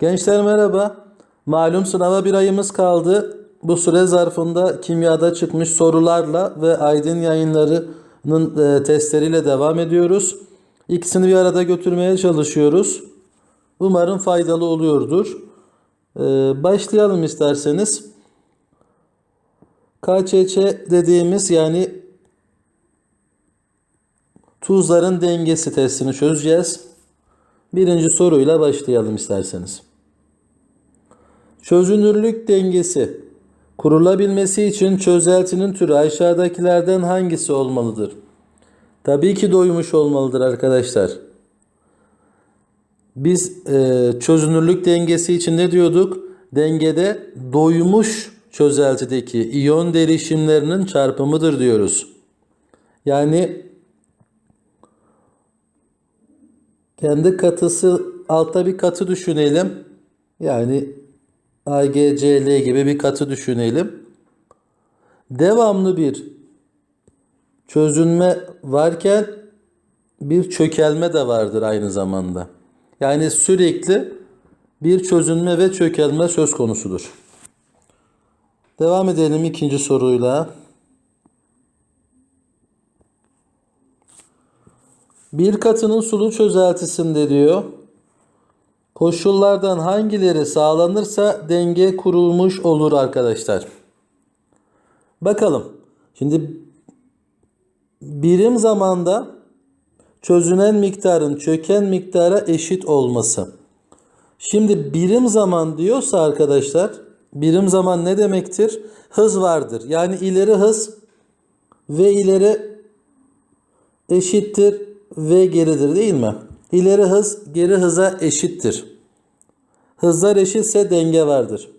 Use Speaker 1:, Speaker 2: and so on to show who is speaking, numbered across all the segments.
Speaker 1: Gençler merhaba. Malum sınava bir ayımız kaldı. Bu süre zarfında kimyada çıkmış sorularla ve Aydın yayınlarının e, testleriyle devam ediyoruz. İkisini bir arada götürmeye çalışıyoruz. Umarım faydalı oluyordur. E, başlayalım isterseniz. KÇÇ dediğimiz yani tuzların dengesi testini çözeceğiz. Birinci soruyla başlayalım isterseniz. Çözünürlük dengesi kurulabilmesi için çözeltinin türü aşağıdakilerden hangisi olmalıdır? Tabii ki doymuş olmalıdır arkadaşlar. Biz e, çözünürlük dengesi için ne diyorduk? Dengede doymuş çözeltideki iyon derişimlerinin çarpımıdır diyoruz. Yani kendi katısı altta bir katı düşünelim. Yani AgCl gibi bir katı düşünelim. Devamlı bir çözünme varken bir çökelme de vardır aynı zamanda. Yani sürekli bir çözünme ve çökelme söz konusudur. Devam edelim ikinci soruyla. Bir katının sulu çözeltisinde diyor. Koşullardan hangileri sağlanırsa denge kurulmuş olur arkadaşlar. Bakalım. Şimdi birim zamanda çözünen miktarın çöken miktara eşit olması. Şimdi birim zaman diyorsa arkadaşlar birim zaman ne demektir? Hız vardır. Yani ileri hız ve ileri eşittir v geridir değil mi? İleri hız geri hıza eşittir. Hızlar eşitse denge vardır.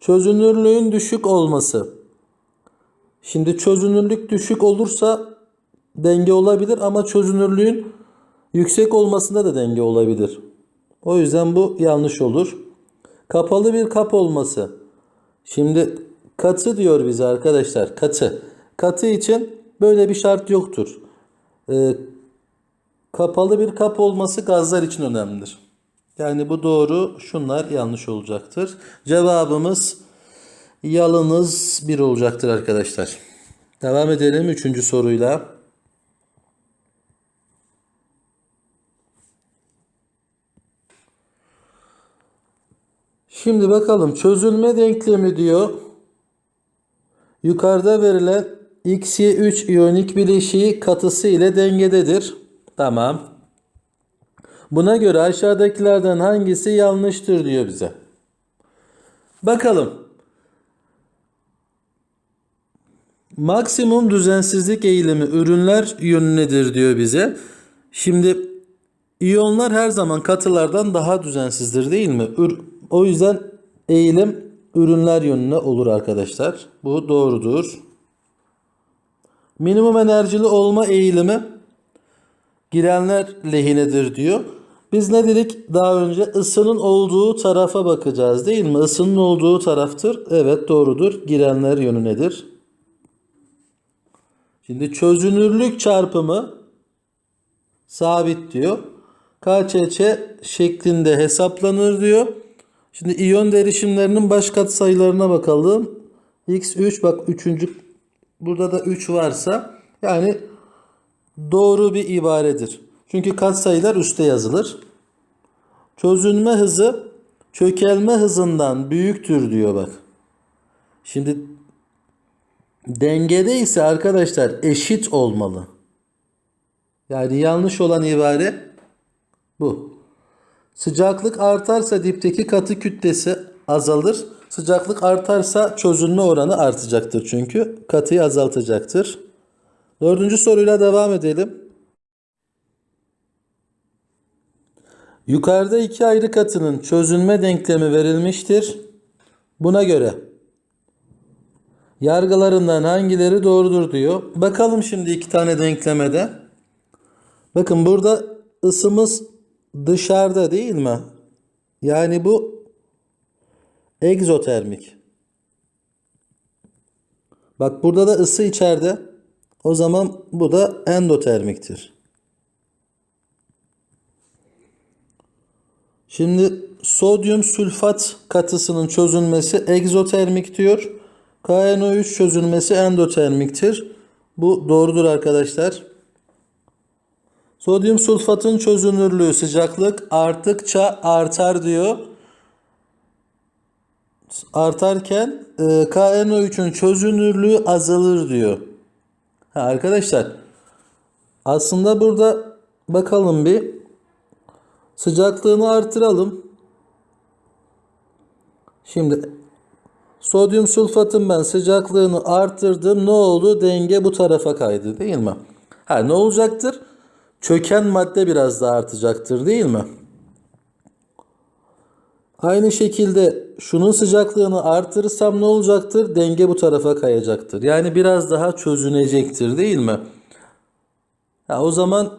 Speaker 1: Çözünürlüğün düşük olması. Şimdi çözünürlük düşük olursa denge olabilir ama çözünürlüğün yüksek olmasında da denge olabilir. O yüzden bu yanlış olur. Kapalı bir kap olması. Şimdi katı diyor bize arkadaşlar. Katı. Katı için böyle bir şart yoktur. Ee, kapalı bir kap olması gazlar için önemlidir. Yani bu doğru, şunlar yanlış olacaktır. Cevabımız yalınız bir olacaktır arkadaşlar. Devam edelim üçüncü soruyla. Şimdi bakalım çözülme denklemi diyor. Yukarıda verilen XY3 iyonik bileşiği katısı ile dengededir. Tamam. Buna göre aşağıdakilerden hangisi yanlıştır diyor bize. Bakalım. Maksimum düzensizlik eğilimi ürünler yönünedir diyor bize. Şimdi iyonlar her zaman katılardan daha düzensizdir değil mi? O yüzden eğilim ürünler yönüne olur arkadaşlar. Bu doğrudur. Minimum enerjili olma eğilimi girenler lehinedir diyor. Biz ne dedik daha önce? Isının olduğu tarafa bakacağız değil mi? Isının olduğu taraftır. Evet doğrudur. Girenler yönünedir. Şimdi çözünürlük çarpımı sabit diyor. KÇÇ şeklinde hesaplanır diyor. Şimdi iyon derişimlerinin baş katsayılarına bakalım. X3 bak 3. Burada da 3 varsa yani doğru bir ibaredir. Çünkü katsayılar üstte yazılır. Çözünme hızı çökelme hızından büyüktür diyor bak. Şimdi dengede ise arkadaşlar eşit olmalı. Yani yanlış olan ibare bu. Sıcaklık artarsa dipteki katı kütlesi azalır. Sıcaklık artarsa çözünme oranı artacaktır çünkü katıyı azaltacaktır. Dördüncü soruyla devam edelim. Yukarıda iki ayrı katının çözünme denklemi verilmiştir. Buna göre yargılarından hangileri doğrudur diyor. Bakalım şimdi iki tane denklemede. Bakın burada ısımız dışarıda değil mi? Yani bu egzotermik. Bak burada da ısı içeride. O zaman bu da endotermiktir. Şimdi sodyum sülfat katısının çözünmesi egzotermik diyor. KNO3 çözünmesi endotermiktir. Bu doğrudur arkadaşlar. Sodyum sulfatın çözünürlüğü sıcaklık arttıkça artar diyor. Artarken e, KNO3'ün çözünürlüğü azalır diyor. Ha, arkadaşlar aslında burada bakalım bir sıcaklığını artıralım. Şimdi sodyum sulfatın ben sıcaklığını arttırdım. Ne oldu? Denge bu tarafa kaydı değil mi? Ha, ne olacaktır? Çöken madde biraz daha artacaktır değil mi? Aynı şekilde şunun sıcaklığını artırırsam ne olacaktır? Denge bu tarafa kayacaktır. Yani biraz daha çözünecektir değil mi? Ha, o zaman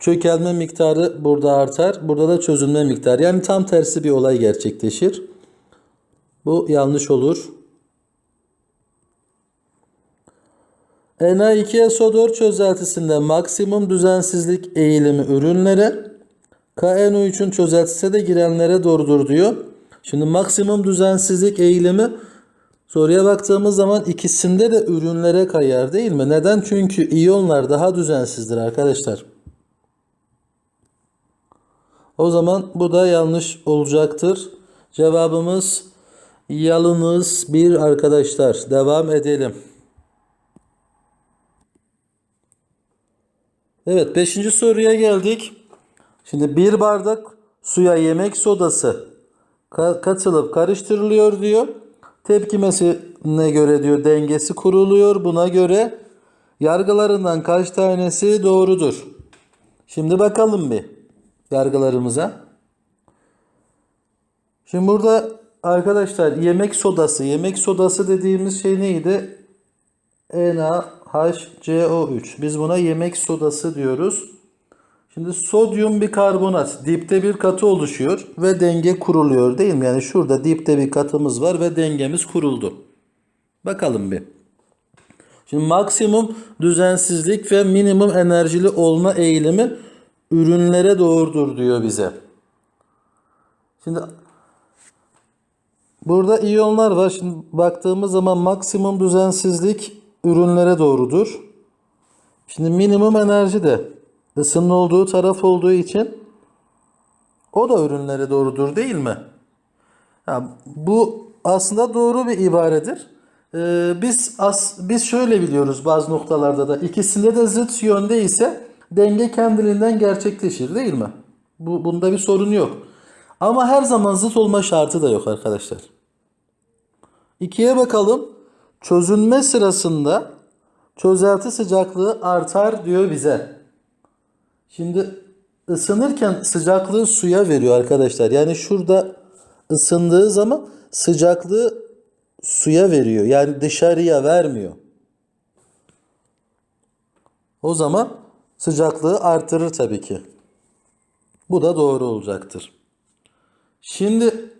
Speaker 1: çökelme miktarı burada artar. Burada da çözünme miktarı. Yani tam tersi bir olay gerçekleşir. Bu yanlış olur. Na2SO4 çözeltisinde maksimum düzensizlik eğilimi ürünlere, KNO3'ün çözeltisine de girenlere doğrudur diyor. Şimdi maksimum düzensizlik eğilimi soruya baktığımız zaman ikisinde de ürünlere kayar değil mi? Neden? Çünkü iyonlar daha düzensizdir arkadaşlar. O zaman bu da yanlış olacaktır. Cevabımız yalınız bir arkadaşlar. Devam edelim. Evet 5. soruya geldik. Şimdi bir bardak suya yemek sodası ka- katılıp karıştırılıyor diyor. Tepkimesine göre diyor dengesi kuruluyor. Buna göre yargılarından kaç tanesi doğrudur? Şimdi bakalım bir yargılarımıza. Şimdi burada arkadaşlar yemek sodası, yemek sodası dediğimiz şey neydi? NaHCO3. Biz buna yemek sodası diyoruz. Şimdi sodyum bikarbonat dipte bir katı oluşuyor ve denge kuruluyor değil mi? Yani şurada dipte bir katımız var ve dengemiz kuruldu. Bakalım bir. Şimdi maksimum düzensizlik ve minimum enerjili olma eğilimi ürünlere doğrudur diyor bize. Şimdi burada iyonlar var. Şimdi baktığımız zaman maksimum düzensizlik ürünlere doğrudur. Şimdi minimum enerji de ısının olduğu taraf olduğu için o da ürünlere doğrudur değil mi? Ha, bu aslında doğru bir ibaredir. Ee, biz as, biz şöyle biliyoruz bazı noktalarda da ikisinde de zıt yönde ise denge kendiliğinden gerçekleşir değil mi? Bu, bunda bir sorun yok. Ama her zaman zıt olma şartı da yok arkadaşlar. İkiye bakalım. Çözünme sırasında çözelti sıcaklığı artar diyor bize. Şimdi ısınırken sıcaklığı suya veriyor arkadaşlar. Yani şurada ısındığı zaman sıcaklığı suya veriyor. Yani dışarıya vermiyor. O zaman sıcaklığı artırır tabii ki. Bu da doğru olacaktır. Şimdi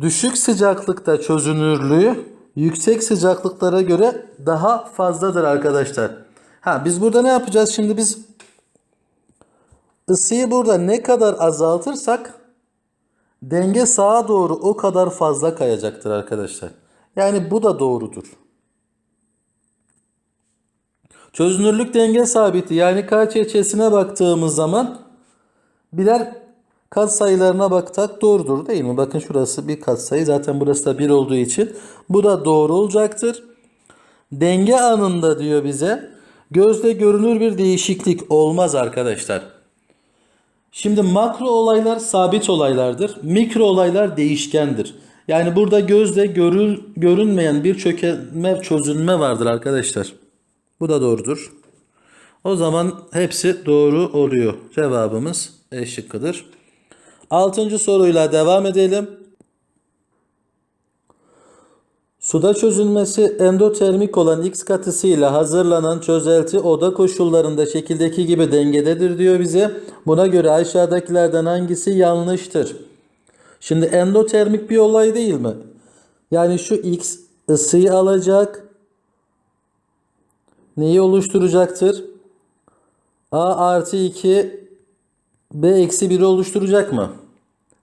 Speaker 1: düşük sıcaklıkta çözünürlüğü yüksek sıcaklıklara göre daha fazladır arkadaşlar. Ha biz burada ne yapacağız? Şimdi biz ısıyı burada ne kadar azaltırsak denge sağa doğru o kadar fazla kayacaktır arkadaşlar. Yani bu da doğrudur. Çözünürlük denge sabiti yani KÇÇ'sine baktığımız zaman birer kat sayılarına baktak doğrudur değil mi? Bakın şurası bir kat sayı zaten burası da 1 olduğu için bu da doğru olacaktır. Denge anında diyor bize gözle görünür bir değişiklik olmaz arkadaşlar. Şimdi makro olaylar sabit olaylardır. Mikro olaylar değişkendir. Yani burada gözle görül, görünmeyen bir çökelme, çözünme vardır arkadaşlar. Bu da doğrudur. O zaman hepsi doğru oluyor. Cevabımız E şıkkıdır. Altıncı soruyla devam edelim. Suda çözülmesi endotermik olan X katısıyla hazırlanan çözelti oda koşullarında şekildeki gibi dengededir diyor bize. Buna göre aşağıdakilerden hangisi yanlıştır? Şimdi endotermik bir olay değil mi? Yani şu X ısıyı alacak. Neyi oluşturacaktır? A artı 2 B eksi 1'i oluşturacak mı?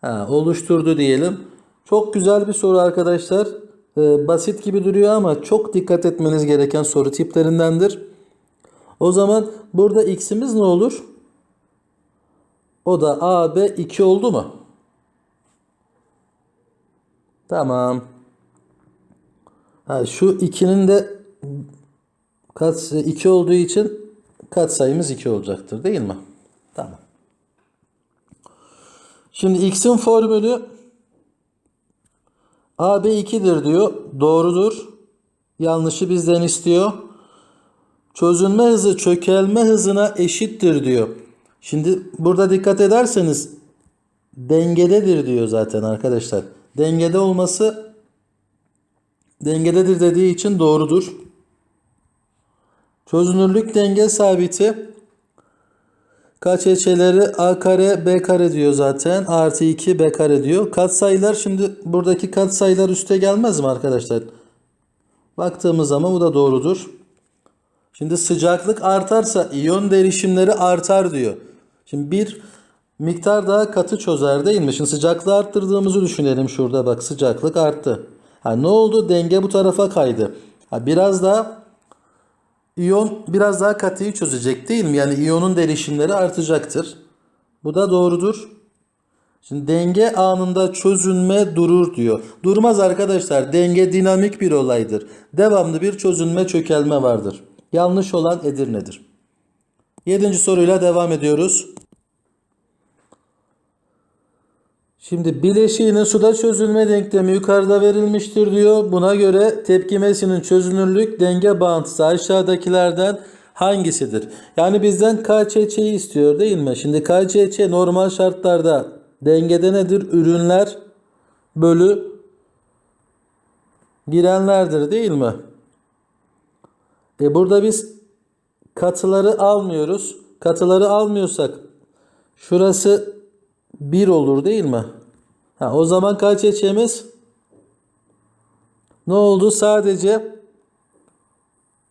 Speaker 1: Ha, oluşturdu diyelim. Çok güzel bir soru arkadaşlar. Ee, basit gibi duruyor ama çok dikkat etmeniz gereken soru tiplerindendir. O zaman burada x'imiz ne olur? O da AB 2 oldu mu? Tamam. Ha, şu 2'nin de kat 2 olduğu için katsayımız 2 olacaktır değil mi? Tamam. Şimdi x'in formülü AB 2'dir diyor. Doğrudur. Yanlışı bizden istiyor. Çözünme hızı çökelme hızına eşittir diyor. Şimdi burada dikkat ederseniz dengededir diyor zaten arkadaşlar. Dengede olması dengededir dediği için doğrudur. Çözünürlük denge sabiti KÇÇ'leri A kare B kare diyor zaten. Artı 2 B kare diyor. Katsayılar şimdi buradaki katsayılar üste gelmez mi arkadaşlar? Baktığımız zaman bu da doğrudur. Şimdi sıcaklık artarsa iyon derişimleri artar diyor. Şimdi bir miktar daha katı çözer değil mi? Şimdi sıcaklığı arttırdığımızı düşünelim şurada bak sıcaklık arttı. Ha, ne oldu? Denge bu tarafa kaydı. Ha, biraz daha iyon biraz daha katıyı çözecek değil mi? Yani iyonun derişimleri artacaktır. Bu da doğrudur. Şimdi denge anında çözünme durur diyor. Durmaz arkadaşlar. Denge dinamik bir olaydır. Devamlı bir çözünme çökelme vardır. Yanlış olan Edirne'dir. Yedinci soruyla devam ediyoruz. Şimdi bileşiğinin suda çözülme denklemi yukarıda verilmiştir diyor. Buna göre tepkimesinin çözünürlük denge bağıntısı aşağıdakilerden hangisidir? Yani bizden KÇÇ'yi istiyor değil mi? Şimdi KÇÇ normal şartlarda dengede nedir? Ürünler bölü girenlerdir değil mi? E burada biz katıları almıyoruz. Katıları almıyorsak şurası 1 olur değil mi? Ha, o zaman kaç içemiz? Ne oldu? Sadece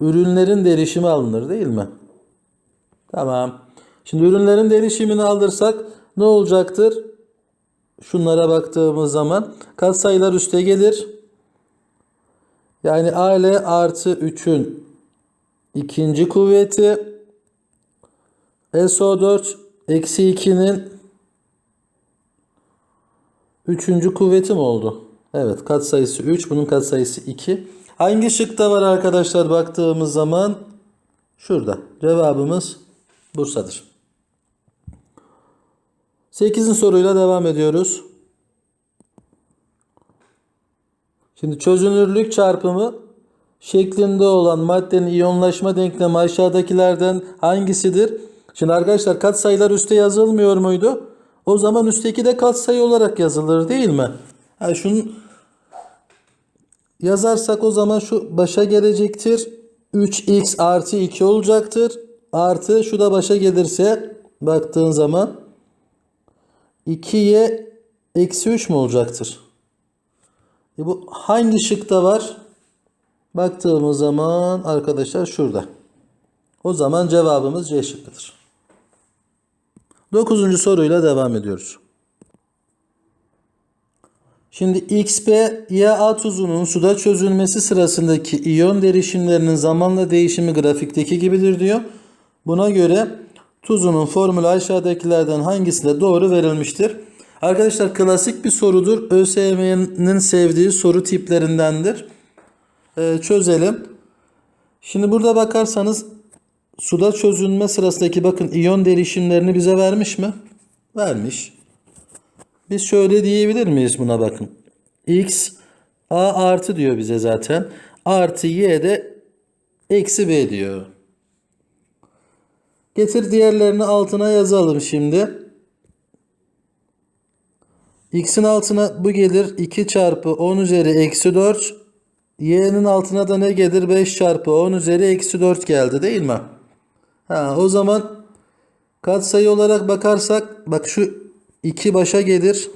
Speaker 1: ürünlerin derişimi alınır değil mi? Tamam. Şimdi ürünlerin derişimini alırsak ne olacaktır? Şunlara baktığımız zaman katsayılar üste gelir. Yani AL artı 3'ün ikinci kuvveti SO4 eksi 2'nin Üçüncü kuvveti mi oldu? Evet katsayısı 3 bunun katsayısı 2. Hangi şıkta var arkadaşlar baktığımız zaman? Şurada. Cevabımız Bursa'dır. 8. soruyla devam ediyoruz. Şimdi çözünürlük çarpımı şeklinde olan maddenin iyonlaşma denklemi aşağıdakilerden hangisidir? Şimdi arkadaşlar katsayılar üstte yazılmıyor muydu? O zaman üstteki de katsayı olarak yazılır değil mi? Yani şunu yazarsak o zaman şu başa gelecektir. 3x artı 2 olacaktır. Artı şu da başa gelirse baktığın zaman 2y eksi 3 mü olacaktır? E bu hangi şıkta var? Baktığımız zaman arkadaşlar şurada. O zaman cevabımız C şıkkıdır. Dokuzuncu soruyla devam ediyoruz. Şimdi XP Ya tuzunun suda çözülmesi sırasındaki iyon derişimlerinin zamanla değişimi grafikteki gibidir diyor. Buna göre tuzunun formülü aşağıdakilerden hangisiyle doğru verilmiştir? Arkadaşlar klasik bir sorudur. ÖSYM'nin sevdiği soru tiplerindendir. Ee, çözelim. Şimdi burada bakarsanız suda çözünme sırasındaki bakın iyon derişimlerini bize vermiş mi? Vermiş. Biz şöyle diyebilir miyiz buna bakın. X A artı diyor bize zaten. Artı Y de eksi B diyor. Getir diğerlerini altına yazalım şimdi. X'in altına bu gelir 2 çarpı 10 üzeri eksi 4. Y'nin altına da ne gelir? 5 çarpı 10 üzeri eksi 4 geldi değil mi? Ha, o zaman katsayı olarak bakarsak bak şu 2 başa gelir.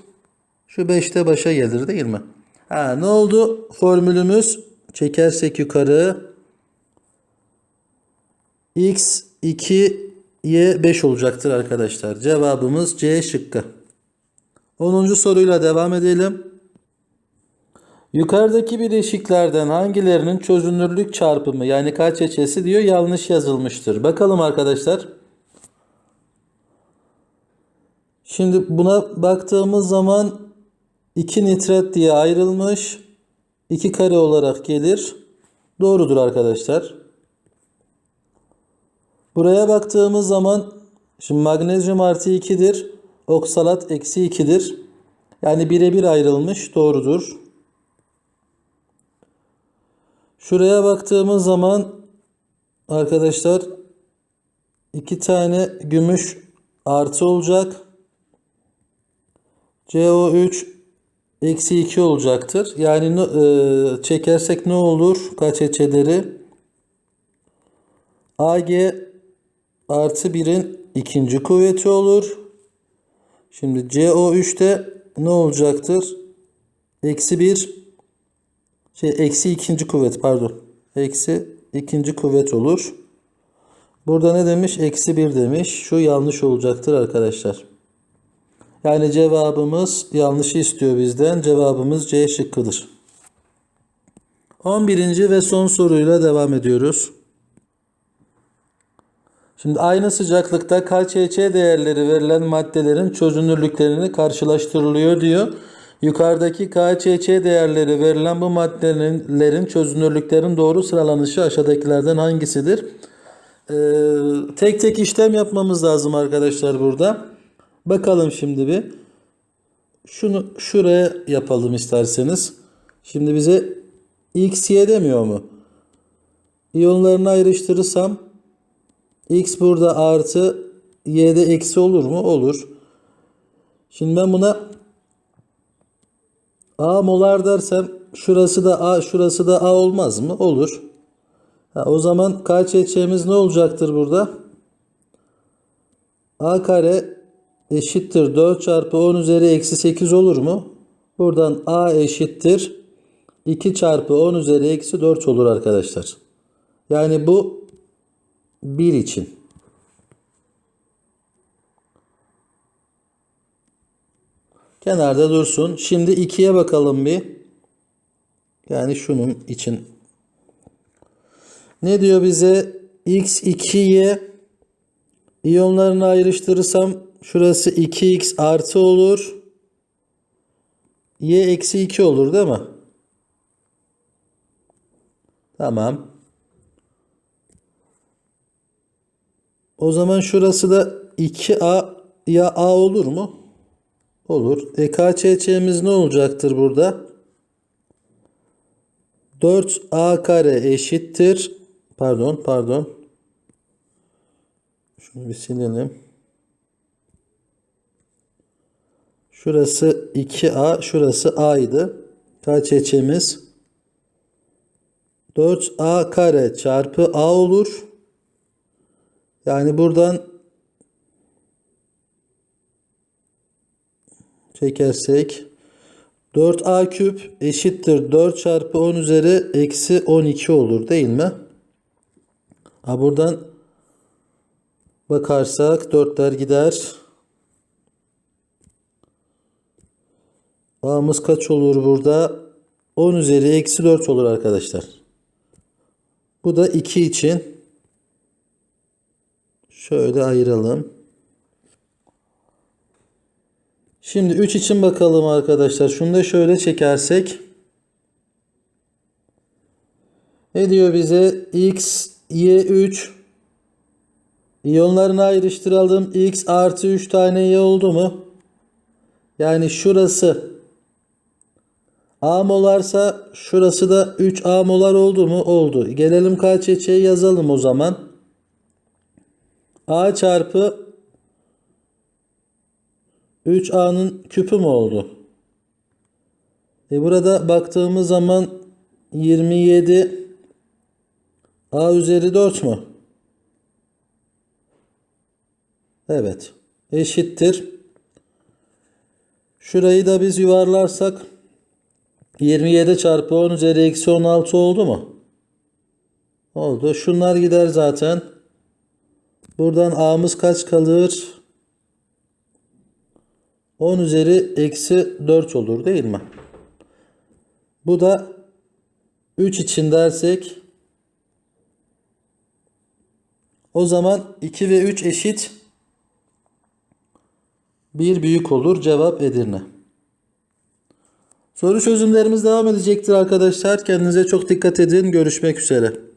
Speaker 1: Şu 5 de başa gelir değil mi? Ha, ne oldu? Formülümüz çekersek yukarı x 2 Y 5 olacaktır arkadaşlar. Cevabımız C şıkkı. 10. soruyla devam edelim. Yukarıdaki bileşiklerden hangilerinin çözünürlük çarpımı yani KÇÇ'si diyor yanlış yazılmıştır. Bakalım arkadaşlar. Şimdi buna baktığımız zaman 2 nitrat diye ayrılmış. 2 kare olarak gelir. Doğrudur arkadaşlar. Buraya baktığımız zaman şimdi magnezyum artı 2'dir. Oksalat eksi 2'dir. Yani birebir ayrılmış. Doğrudur. Şuraya baktığımız zaman arkadaşlar iki tane gümüş artı olacak. CO3 eksi 2 olacaktır. Yani e, çekersek ne olur? Kaç eçeleri? AG artı 1'in ikinci kuvveti olur. Şimdi CO3'te ne olacaktır? Eksi 1 şey eksi ikinci kuvvet pardon. Eksi ikinci kuvvet olur. Burada ne demiş? Eksi 1 demiş. Şu yanlış olacaktır arkadaşlar. Yani cevabımız yanlışı istiyor bizden. Cevabımız C şıkkıdır. 11. ve son soruyla devam ediyoruz. Şimdi aynı sıcaklıkta KÇÇ değerleri verilen maddelerin çözünürlüklerini karşılaştırılıyor diyor. Yukarıdaki KÇÇ değerleri verilen bu maddelerin çözünürlüklerin doğru sıralanışı aşağıdakilerden hangisidir? Ee, tek tek işlem yapmamız lazım arkadaşlar burada. Bakalım şimdi bir. Şunu şuraya yapalım isterseniz. Şimdi bize x y demiyor mu? İyonlarını ayrıştırırsam x burada artı y'de eksi olur mu? Olur. Şimdi ben buna a molar dersem şurası da a şurası da a olmaz mı? Olur. Ha, o zaman KÇÇ'miz ne olacaktır burada? a kare eşittir 4 çarpı 10 üzeri eksi 8 olur mu? Buradan a eşittir 2 çarpı 10 üzeri eksi 4 olur arkadaşlar. Yani bu 1 için. Kenarda dursun. Şimdi 2'ye bakalım bir. Yani şunun için. Ne diyor bize? x2y iyonlarını ayrıştırırsam şurası 2x artı olur. y eksi 2 olur değil mi? Tamam. O zaman şurası da 2a ya a olur mu? Olur. E KÇÇ'miz ne olacaktır burada? 4a kare eşittir. Pardon pardon. Şunu bir silelim. Şurası 2a, şurası a'ydı. KÇÇ'miz 4a kare çarpı a olur. Yani buradan çekersek 4a küp eşittir 4 çarpı 10 üzeri eksi 12 olur değil mi? Ha buradan bakarsak 4'ler gider. A'mız kaç olur burada? 10 üzeri eksi 4 olur arkadaşlar. Bu da 2 için. Şöyle ayıralım. Şimdi 3 için bakalım arkadaşlar. Şunu da şöyle çekersek. Ne diyor bize? X, Y 3. İyonlarını ayrıştıralım. X artı 3 tane Y oldu mu? Yani şurası A molarsa şurası da 3 A molar oldu mu? Oldu. Gelelim KÇÇ'yi yazalım o zaman. A çarpı 3A'nın küpü mü oldu? E burada baktığımız zaman 27 A üzeri 4 mü? Evet. Eşittir. Şurayı da biz yuvarlarsak 27 çarpı 10 üzeri eksi 16 oldu mu? Oldu. Şunlar gider zaten. Buradan a'mız kaç kalır? 10 üzeri eksi 4 olur değil mi? Bu da 3 için dersek o zaman 2 ve 3 eşit 1 büyük olur. Cevap Edirne. Soru çözümlerimiz devam edecektir arkadaşlar. Kendinize çok dikkat edin. Görüşmek üzere.